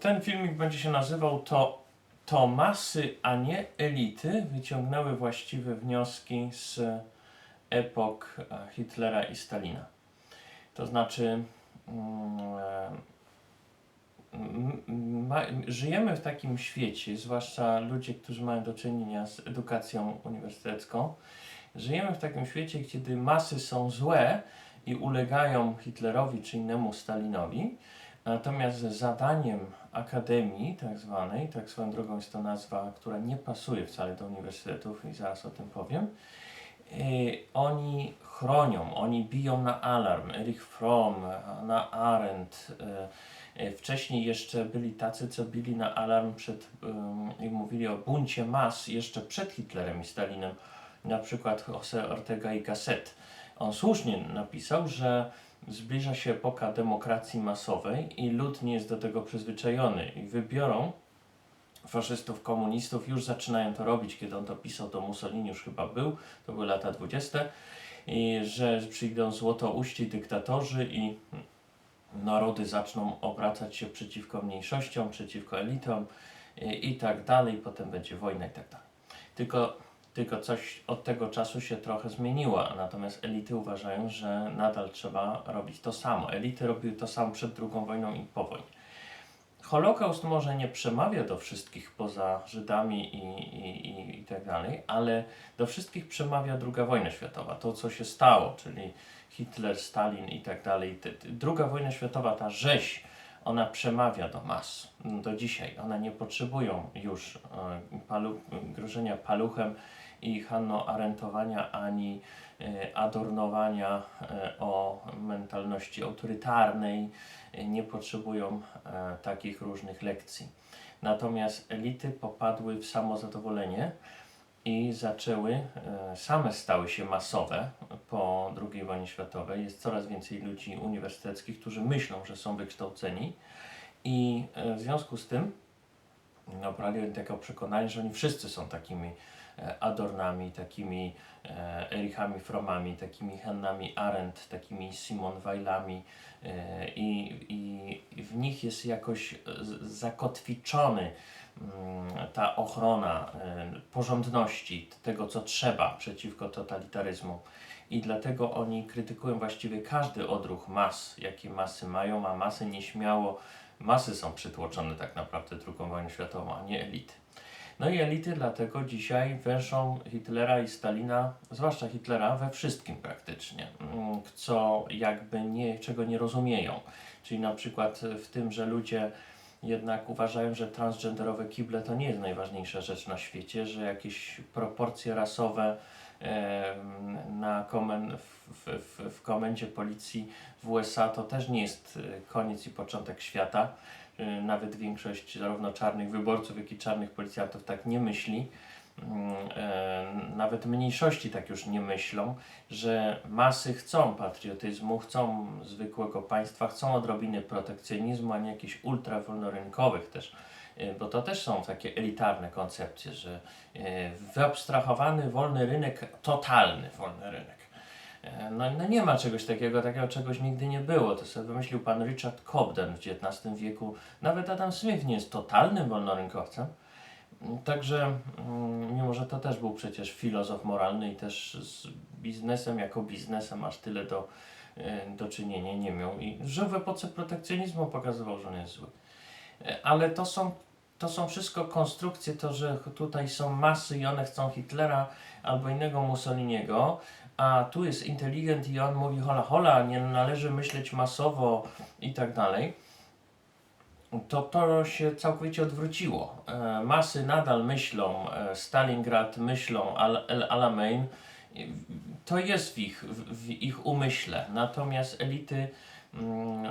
ten filmik będzie się nazywał to, to masy, a nie elity wyciągnęły właściwe wnioski z epok e, Hitlera i Stalina. To znaczy, mm, e, żyjemy w takim świecie, zwłaszcza ludzie, którzy mają do czynienia z edukacją uniwersytecką, żyjemy w takim świecie, kiedy masy są złe i ulegają Hitlerowi czy innemu Stalinowi, natomiast zadaniem akademii tak zwanej, tak swoją drogą jest to nazwa, która nie pasuje wcale do uniwersytetów i zaraz o tym powiem, Y, oni chronią, oni biją na alarm. Erich Fromm, Hannah Arendt. y, y, Wcześniej jeszcze byli tacy, co bili na alarm przed, i mówili o buncie mas jeszcze przed Hitlerem i Stalinem. Na przykład Jose Ortega y Gasset. On słusznie napisał, że zbliża się epoka demokracji masowej i lud nie jest do tego przyzwyczajony i wybiorą faszystów, komunistów, już zaczynają to robić, kiedy on to pisał, to Mussolini już chyba był, to były lata 20. I że przyjdą złotouści dyktatorzy i narody zaczną obracać się przeciwko mniejszościom, przeciwko elitom i, i tak dalej, potem będzie wojna i tak dalej. Tylko, tylko coś od tego czasu się trochę zmieniło, natomiast elity uważają, że nadal trzeba robić to samo. Elity robiły to samo przed II wojną i po wojnie. Holokaust może nie przemawia do wszystkich poza Żydami i, i, i, i tak dalej, ale do wszystkich przemawia II wojna światowa, to co się stało, czyli Hitler, Stalin i tak dalej. Druga wojna światowa, ta rzeź, ona przemawia do mas do dzisiaj. One nie potrzebują już e, palu, grożenia paluchem i Hanno Arentowania ani e, adornowania e, o mentalności autorytarnej, e, nie potrzebują takich różnych lekcji. Natomiast elity popadły w samozadowolenie i zaczęły, same stały się masowe po II wojnie światowej. Jest coraz więcej ludzi uniwersyteckich, którzy myślą, że są wykształceni i w związku z tym no, brali takiego przekonania, że oni wszyscy są takimi e, Adornami, takimi e, Erichami Frommami, takimi Hannami Arendt, takimi Simon Weilami e, i, i, w nich jest jakoś zakotwiczony mm, ta ochrona porządności, tego co trzeba przeciwko totalitaryzmu. I dlatego oni krytykują właściwie każdy odruch mas, jakie masy mają, a masy nieśmiało, masy są przytłoczone tak naprawdę II wojną światową, a nie elity. No i elity dlatego dzisiaj węszą Hitlera i Stalina, zwłaszcza Hitlera, we wszystkim praktycznie, mm, co jakby nie, czego nie rozumieją. Czyli na przykład w tym, że ludzie jednak uważają, że transgenderowe kible to nie jest najważniejsza rzecz na świecie, że jakieś proporcje rasowe na komen, w, w, w, komendzie policji w USA to też nie jest e, koniec i początek świata. E, Nawet większość zarówno czarnych wyborców, jak i czarnych policjantów tak nie myśli. E, Nawet mniejszości tak już nie myślą, że masy chcą patriotyzmu, chcą zwykłego państwa, chcą odrobiny protekcjonizmu, a nie jakichś ultra wolnorynkowych też. E, Bo to też są takie elitarne koncepcje, że e, wyabstrahowany wolny rynek, totalny wolny rynek. E, No, no nie ma czegoś takiego, takiego czegoś nigdy nie było. To sobie wymyślił pan Richard Cobden w XIX wieku. Nawet Adam Smith nie jest totalnym wolnorynkowcem. Także, mm, mimo że to też był przecież filozof moralny i też z biznesem jako biznesem aż tyle do, do czynienia nie miał. I żył w epoce protekcjonizmu, pokazywał, że on jest zły. Ale to są, to są wszystko konstrukcje, to, że tutaj są masy i one chcą Hitlera albo innego Mussoliniego, a tu jest inteligent i on mówi hola hola, nie należy myśleć masowo i tak dalej, to to się całkowicie odwróciło. E, masy nadal myślą, e, Stalingrad myślą, Al, El Alamein, to jest w ich, w, w ich umyśle. Natomiast elity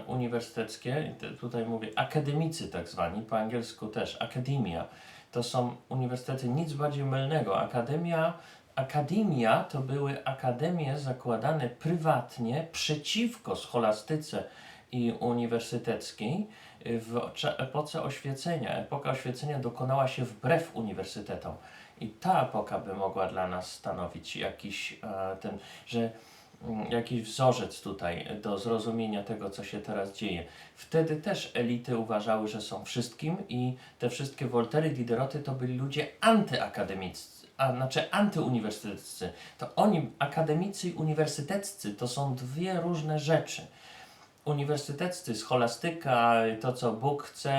uniwersyteckie, i te- tutaj mówię akademicy tak zwani, po angielsku też, akademia, to są uniwersytety nic bardziej mylnego. Akademia Akademia to były akademie zakładane prywatnie przeciwko scholastyce i uniwersyteckiej w epoce oświecenia. Epoka oświecenia dokonała się wbrew uniwersytetom. I ta epoka by mogła dla nas stanowić jakiś e, ten, że mm, jakiś wzorzec tutaj do zrozumienia tego, co się teraz dzieje. Wtedy też elity uważały, że są wszystkim i te wszystkie Woltery, Dideroty to byli ludzie antyakademiccy, a znaczy antyuniwersyteccy. To oni, akademicy i uniwersyteccy, to są dwie różne rzeczy. Uniwersyteccy, scholastyka, to co Bóg chce,